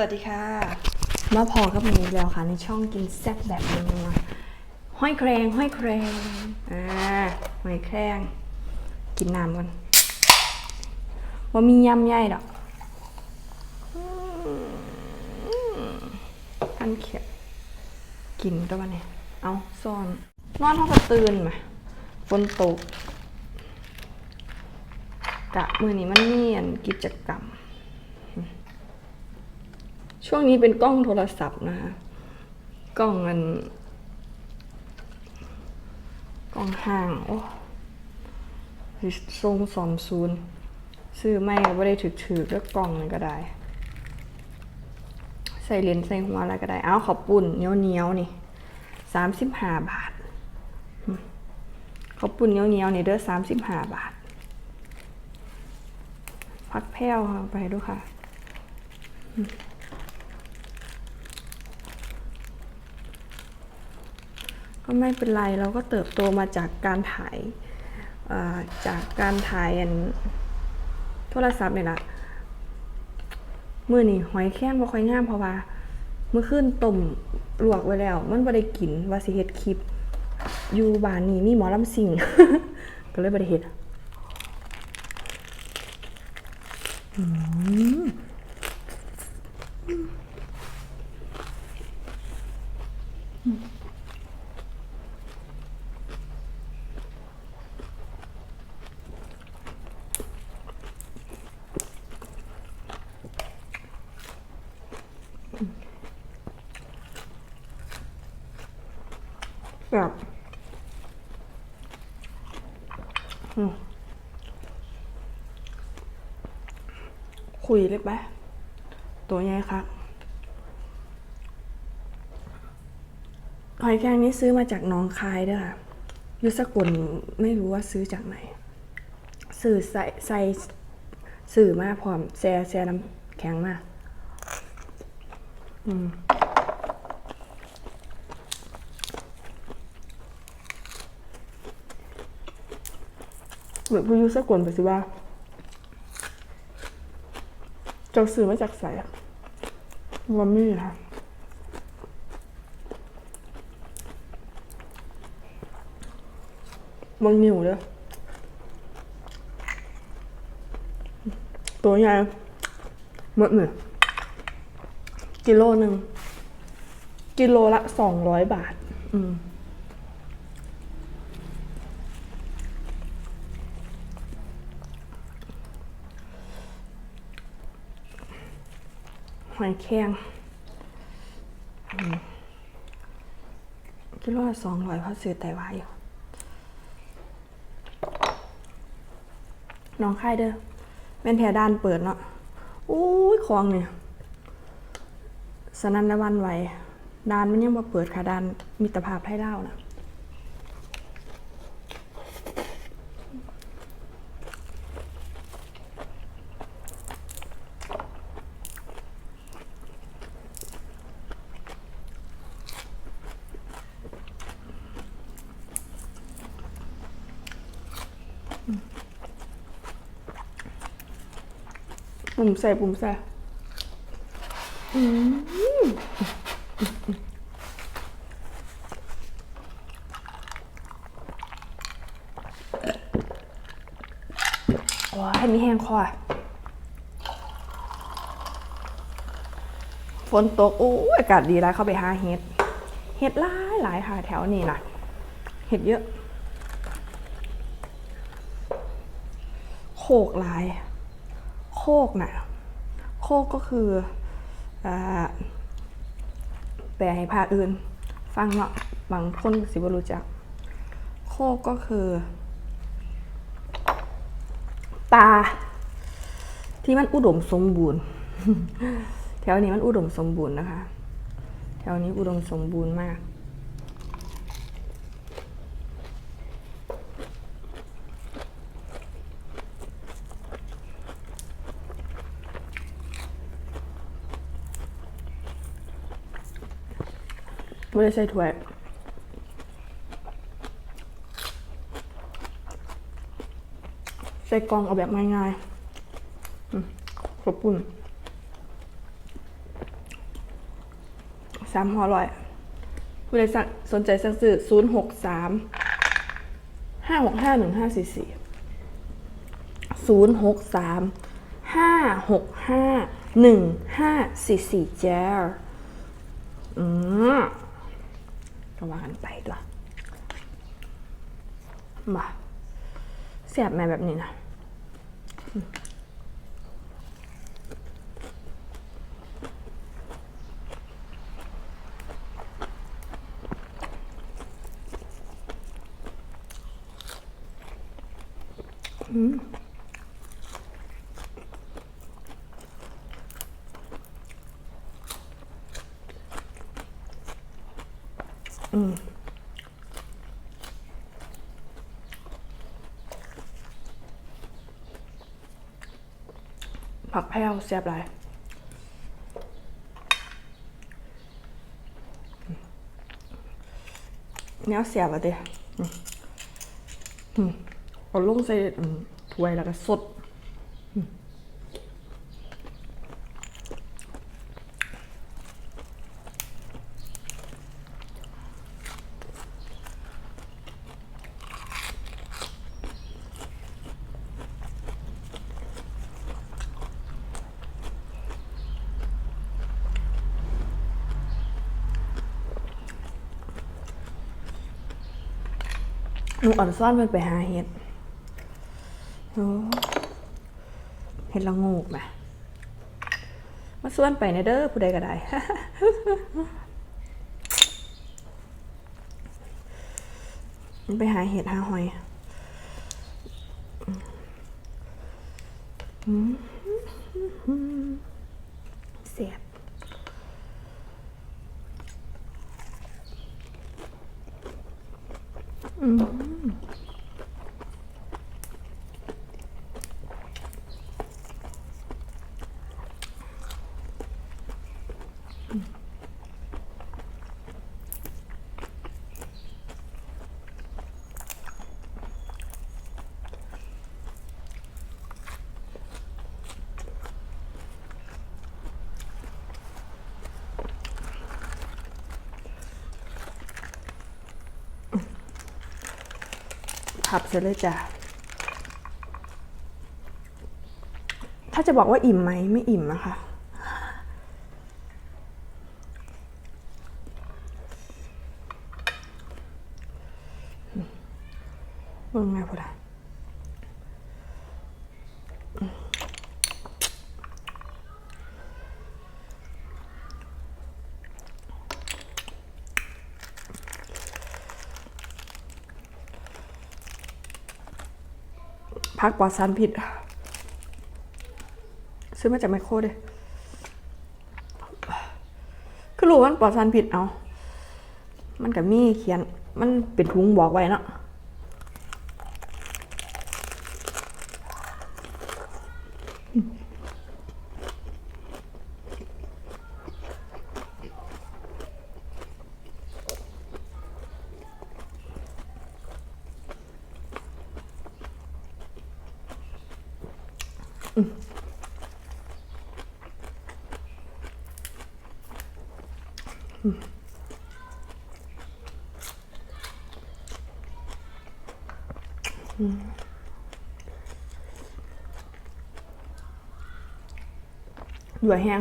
วัสดีค่ะ มาพอกับหนูอีแล้วค่ะ ในช่องกินแซ่บแบบนึงห้อยแครงห้อยแครงอ่าห้อยแครงกินน้ำกันว่ามียำใหญ่ดอกอันเขียกินตัววันนี้เอาซ่อนนอนเท่ากับตื่นมาฝนตกกะมือนี้มันมีอันกิจกรรม ช่วงนี้เป็นกล้องโทรศัพท์นะคะกล้องมัน กล้องห่าง โอ้สิทรงสอมซูนย์ซื้อไม่ก็ได้ถือถือแล้วกล้องมันก็ได้ ใส่เลนส์ใส่หัวอะไรก็ได้ เอาขอบปุ่นเนี้ยวเนียวๆนี่สามสิบห้าบาทขอบปุ่นเนี้ยวเนียวๆนี่เด้อสามสิบห้าบาท พักแพ้วค่ะไปดูค่ะ ก็ไม่เป็นไรเราก็เติบโตมาจากการถ่ายจากการถ่ายอันโทรศัพท์เนี่แหละมือนี่หอยแข้งบ่ค่อยงามเพราะว่าเมื่อคืนต้มลวกไว้แล้ว มันบ่ได้กินว่าสิเฮ็ดคลิป อยู่บ้านนี้มีหมอลำสิงก็เลยบ่ได้เฮ็ดอืม แบบคุยเลยปะตัวใหญ่ครับหอยแครงนี้ซื้อมาจากน้องคายเด้อค่ะยุสกุลไม่รู้ว่าซื้อจากไหน สื่อใส่ใส่สื่อมาพร้อมแซ่แซ่น้ำแข็งมาอืม เหมือนผู้ยุสกลไปสิว่าเจ้าซื้อมาจากใสะว่ามีค่ะบางนิวเด้อตัวใหญ่หมือนเนี่ยกิโลหนึ่ง กิโลละสองร้อยบาท อืม หอยแครงกิโลสองร้อยเพราะซื้อไต้หวันอยู่น้องค่ายเด้อแม่นแถด้านเปิดเนาะอุ้ยคลองเนี่ยสนันนวันไหวด้านมันยังมาเปิดค่ะด้านมิตรภาพไทยเล่าวนะ ปุ่มใส่ปุ่มใส่ว้ามีแห้งคออะฝนตกโอ้อากาศดีแล้วเข้าไปหาเห็ด เห็ดหลายหลายค่ะแถวนี้นะเห็ดเยอะโคกหลาย กน่ะโคกก็คืออแปลให้ภาคอื่น ฟังเนาะบางคนสิบ่รู้จัก โคกก็คือ ตา ที่มันอุดมสมบูรณ์ แถวนี้มันอุดมสมบูรณ์นะคะ แถวนี้อุดมสมบูรณ์มาก ไม่ได้ใส่ถ้วย ใส่กล่องเอาแบบง่ายๆขอบคุณสามห่อร้อยผู้ใดสั่งสนใจสั่งซื้อศูนย์หกสามห้าหกห้าหนึ่งห้าสี่สี่ศูนย์หกสามห้าหกห้าหนึ่งห้าสี่สี่เจ้อืม ก็ว่ากันไปตัวมาเสียบแม่แบบนี้นะอืม ผักแพรวเสียบหลายเนี้ยเสียบอะเดียเอาลงใส่ถ้วยแล้วก็สด นูอ่อนซ่อนมันไปหาเห็ดเห็ดละงูกนะมาส่วนไปในเด้อผู้ใดก็ได้มันไปหาเห็ดหาหอยอืม 嗯。 ผับเสียเลยจ้ะ ถ้าจะบอกว่าอิ่มไหมไม่อิ่มนะคะมึงไงพูดอะ พักปลอดสารผิดซื้อมาจากไมโครเลยคือรู้ว่ามันปลอดสารผิดเอา มันกับมีเขียน มันเป็นถุงบอกไว้เนาะ หยวแห้ง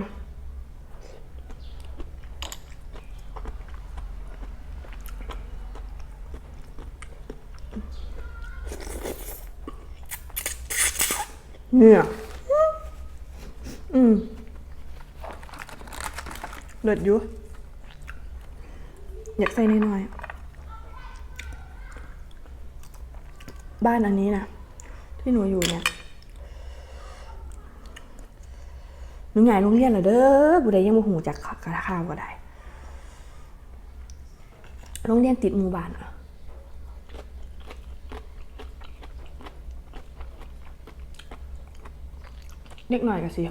เนื้ออืม เลิศอยู่อยากใส่น้อยๆบ้านอันนี้นะที่หนูอยู่เนี่ยหนูใหญ่โรงเรียนเหรอเด้อบุได้ยังบ่หูจักกระข้าวก็ได้โรงเรียนติดหมู่บ้านอะเด็กหน่อยก็สิ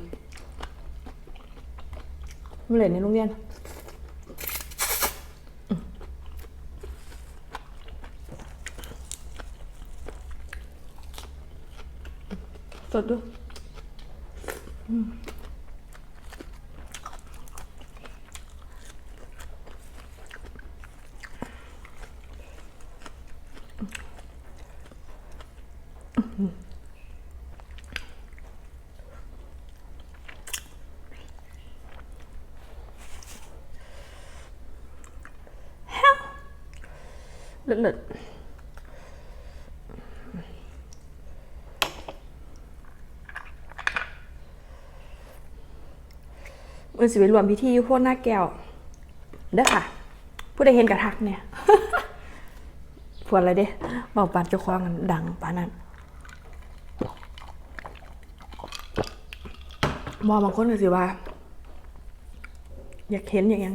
มันเหล่นในโรงเรียนสดด้วย เลิศมือสิไปรวมพิธีอยู่โพดหน้าแก้วเด้อค่ะ ผู้ใดเห็นกระทักเนี่ยพวนอะไรเด้บอกปัดเจ้าของกันดังปานนั้นมองบางคนก็สิว่า อยากเห็นอย่างนั้น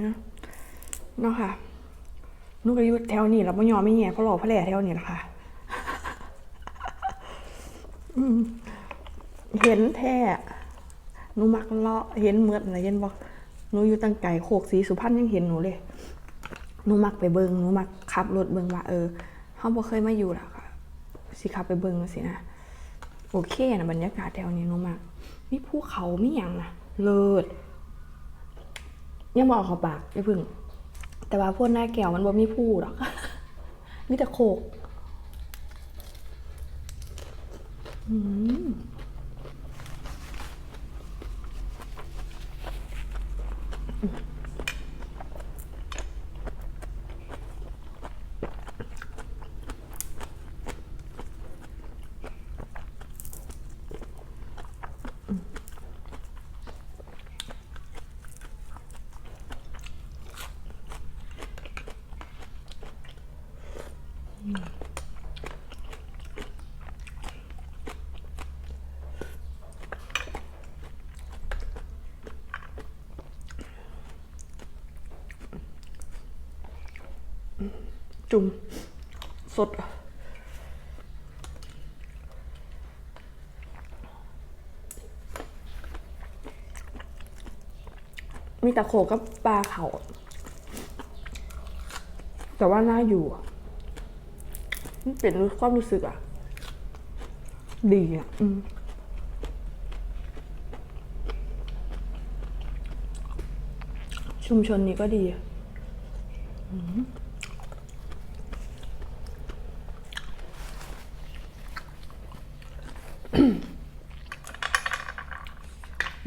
เนาะค่ะ นุกอายุแถวนี้เราไม่ยอมไม่แง่เพราะหล่อเพราะแหล่แถวนี้แหละค่ะเห็นแท้หนูมักเลาะเห็นเมือดอะไรเห็นบอกหนูอยู่ตั้งไก่โคกสีสุพรรณยังเห็นหนูเลยหนูมักไปเบิงหนูมักขับรถเบิงว่าเออเขาบ่เคยมาอยู่หรอกค่ะสิขับไปเบิงสินะโอเคนะบรรยากาศแถวนี้หนูมักมีภูเขาไมีอย่างนะเลิศยังบอกเขาปากอย่าพึ่ง แต่ว่าพวกหน้าแก้วมันบ่มีภูหรอกมีแต่โคกอืม จุ่มสด มีแต่โขกกับปลาเขา แต่ว่าน่าอยู่อะมันเป็นความรู้สึกอะดีอะอืมชุมชนนี้ก็ดีอืม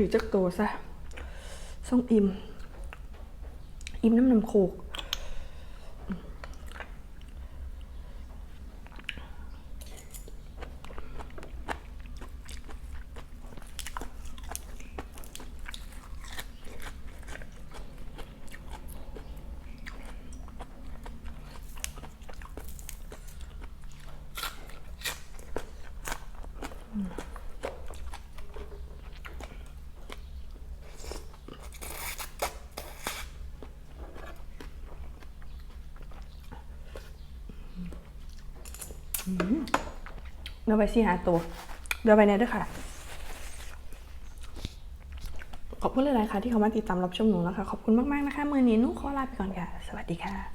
หรือจักโตซะส่งอิ่ม อิ่มน้ำน้ำโคก เดี๋ยวไปซีหาตัว เดี๋ยวไปเนี่ยด้วยค่ะ ขอบคุณหลายๆค่ะที่เขามาติดตามรับชมหนูนะคะ ขอบคุณมากๆนะคะ มือนี้นุขอลาไปก่อนค่ะ สวัสดีค่ะ